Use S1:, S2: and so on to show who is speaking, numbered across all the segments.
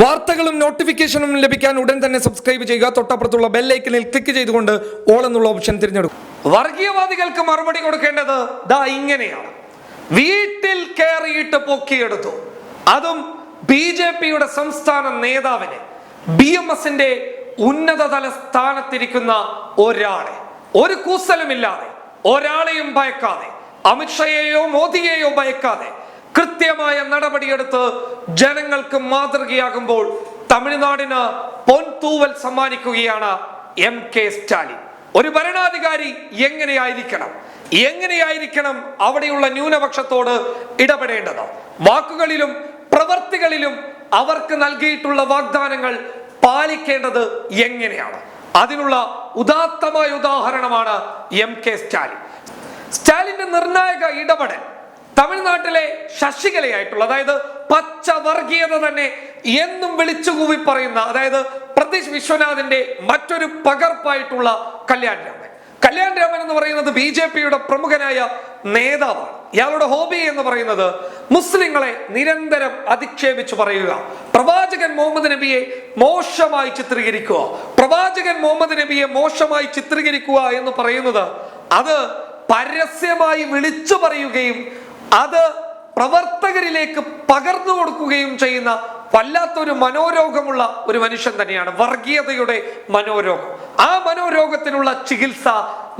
S1: വാർത്തകളും നോട്ടിഫിക്കേഷനും ലഭിക്കാൻ ഉടൻ തന്നെ സബ്സ്ക്രൈബ് ചെയ്യുക. തൊട്ടപ്പുറത്തുള്ള ബെല്ലൈക്കനിൽ ക്ലിക്ക് ചെയ്തുകൊണ്ട് ഓൾ എന്നുള്ള ഓപ്ഷൻ തിരഞ്ഞെടുക്കും. വർഗീയവാദികൾക്ക് മറുപടി കൊടുക്കേണ്ടത് ദാ ഇങ്ങനെയാണ്. വീട്ടിൽ കയറിയിട്ട് പൊക്കിയെടുത്തു. അതും ബി ജെ പിയുടെ സംസ്ഥാന നേതാവിനെ. ബി എം എസിന്റെ ഉന്നതതല സ്ഥാനത്തിരിക്കുന്ന ഒരാളെ. ഒരു കൂസലുമില്ലാതെ ഒരാളെയും ഭയക്കാതെ അമിത്ഷയെയോ മോദിയെയോ ഭയക്കാതെ കൃത്യമായ നടപടിയെടുത്ത് ജനങ്ങൾക്ക് മാതൃകയാകുമ്പോൾ തമിഴ്നാടിന് പൊൻതൂവൽ സമ്മാനിക്കുകയാണ് എം കെ സ്റ്റാലിൻ. ഒരു ഭരണാധികാരി എങ്ങനെയായിരിക്കണം? എങ്ങനെയായിരിക്കണം അവിടെയുള്ള ന്യൂനപക്ഷത്തോട് ഇടപെടേണ്ടത്? വാക്കുകളിലും പ്രവർത്തികളിലും അവർക്ക് നൽകിയിട്ടുള്ള വാഗ്ദാനങ്ങൾ പാലിക്കേണ്ടത് എങ്ങനെയാണ്? അതിനുള്ള ഉദാത്തമായ ഉദാഹരണമാണ് എം കെ സ്റ്റാലിൻ. സ്റ്റാലിന്റെ നിർണായക ഇടപെടൽ തമിഴ്നാട്ടിലെ ശശികലയായിട്ടുള്ള അതായത് പച്ച വർഗീയത തന്നെ എന്നും വിളിച്ചുകൂവി പറയുന്ന അതായത് പ്രതീഷ് വിശ്വനാഥിന്റെ മറ്റൊരു പകർപ്പായിട്ടുള്ള കല്യാൺ രാമൻ. കല്യാൺ രാമൻ എന്ന് പറയുന്നത് ബി ജെ പിയുടെ പ്രമുഖനായ നേതാവാണ്. ഇയാളുടെ ഹോബി എന്ന് പറയുന്നത് മുസ്ലിങ്ങളെ നിരന്തരം അധിക്ഷേപിച്ചു പറയുക പ്രവാചകൻ മുഹമ്മദ് നബിയെ മോശമായി ചിത്രീകരിക്കുക പ്രവാചകൻ മുഹമ്മദ് നബിയെ മോശമായി ചിത്രീകരിക്കുക എന്ന് പറയുന്നത് അത് പരസ്യമായി വിളിച്ചു പറയുകയും അത് പ്രവർത്തകരിലേക്ക് പകർന്നു കൊടുക്കുകയും ചെയ്യുന്ന വല്ലാത്തൊരു മനോരോഗമുള്ള ഒരു മനുഷ്യൻ തന്നെയാണ് വർഗീയതയുടെ മനോരോഗം. ആ മനോരോഗത്തിനുള്ള ചികിത്സ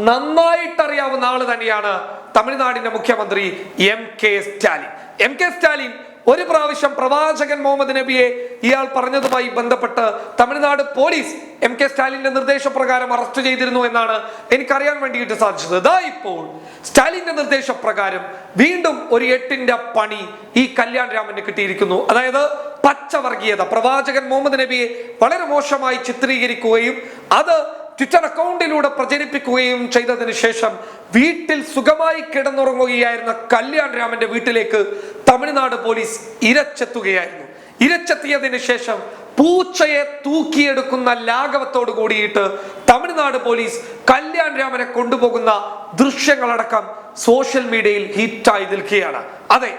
S1: നന്നായിട്ടറിയാവുന്ന ആൾ തന്നെയാണ് തമിഴ്നാടിന്റെ മുഖ്യമന്ത്രി M K Stalin. M K Stalin ഒരു പ്രാവശ്യം പ്രവാചകൻ മുഹമ്മദ് നബിയെ ഇയാൾ പറഞ്ഞതുമായി ബന്ധപ്പെട്ട് തമിഴ്നാട് പോലീസ് എം കെ സ്റ്റാലിന്റെ നിർദ്ദേശപ്രകാരം അറസ്റ്റ് ചെയ്തിരുന്നു എന്നാണ് എനിക്കറിയാൻ വേണ്ടിയിട്ട് സാധിച്ചത്. ഇതാ ഇപ്പോൾ സ്റ്റാലിന്റെ നിർദ്ദേശപ്രകാരം വീണ്ടും ഒരു എട്ടിന്റെ പണി ഈ കല്യാൺ രാമന് കിട്ടിയിരിക്കുന്നു. അതായത് പച്ചവർഗീയത. പ്രവാചകൻ മുഹമ്മദ് നബിയെ വളരെ മോശമായി ചിത്രീകരിക്കുകയും അത് ട്വിറ്റർ അക്കൗണ്ടിലൂടെ പ്രചരിപ്പിക്കുകയും ചെയ്തതിനു ശേഷം വീട്ടിൽ സുഖമായി കിടന്നുറങ്ങുകയായിരുന്ന കല്യാൺ രാമന്റെ വീട്ടിലേക്ക് തമിഴ്നാട് പോലീസ് ഇരച്ചെത്തുകയായിരുന്നു. ഇരച്ചെത്തിയതിനു ശേഷം പൂച്ചയെ തൂക്കിയെടുക്കുന്ന ലാഘവത്തോട് കൂടിയിട്ട് തമിഴ്നാട് പോലീസ് കല്യാൺ രാമനെ കൊണ്ടുപോകുന്ന ദൃശ്യങ്ങളടക്കം സോഷ്യൽ മീഡിയയിൽ ഹിറ്റായി നിൽക്കുകയാണ്. അതെ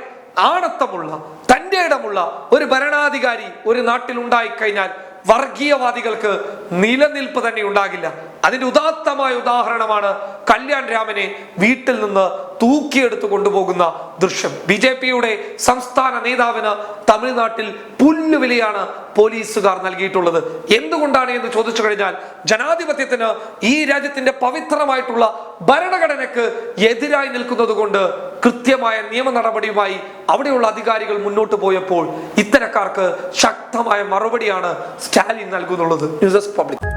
S1: ആണത്തമുള്ള തന്റെ ഇടമുള്ള ഒരു ഭരണാധികാരി ഒരു നാട്ടിൽ ഉണ്ടായിക്കഴിഞ്ഞാൽ വർഗീയവാദികൾക്ക് നിലനിൽപ്പ് തന്നെ ഉണ്ടാകില്ല. അതിന്റെ ഉദാത്തമായ ഉദാഹരണമാണ് കല്യാൺ രാമനെ വീട്ടിൽ നിന്ന് തൂക്കിയെടുത്തു കൊണ്ടുപോകുന്ന ദൃശ്യം. ബി ജെ പിയുടെ സംസ്ഥാന നേതാവിന് തമിഴ്നാട്ടിൽ പുല്ലുവിലയാണ് പോലീസുകാർ നൽകിയിട്ടുള്ളത്. എന്തുകൊണ്ടാണ് എന്ന് ചോദിച്ചു കഴിഞ്ഞാൽ ജനാധിപത്യത്തിന് ഈ രാജ്യത്തിന്റെ പവിത്രമായിട്ടുള്ള ഭരണഘടനയ്ക്ക് എതിരായി നിൽക്കുന്നത് കൊണ്ട് കൃത്യമായ നിയമ നടപടിയുമായി അവിടെയുള്ള അധികാരികൾ മുന്നോട്ട് പോയപ്പോൾ ഇത്തരക്കാർക്ക് ശക്തമായ മറുപടിയാണ് സ്റ്റാലിൻ നൽകുന്നുള്ളത്. News public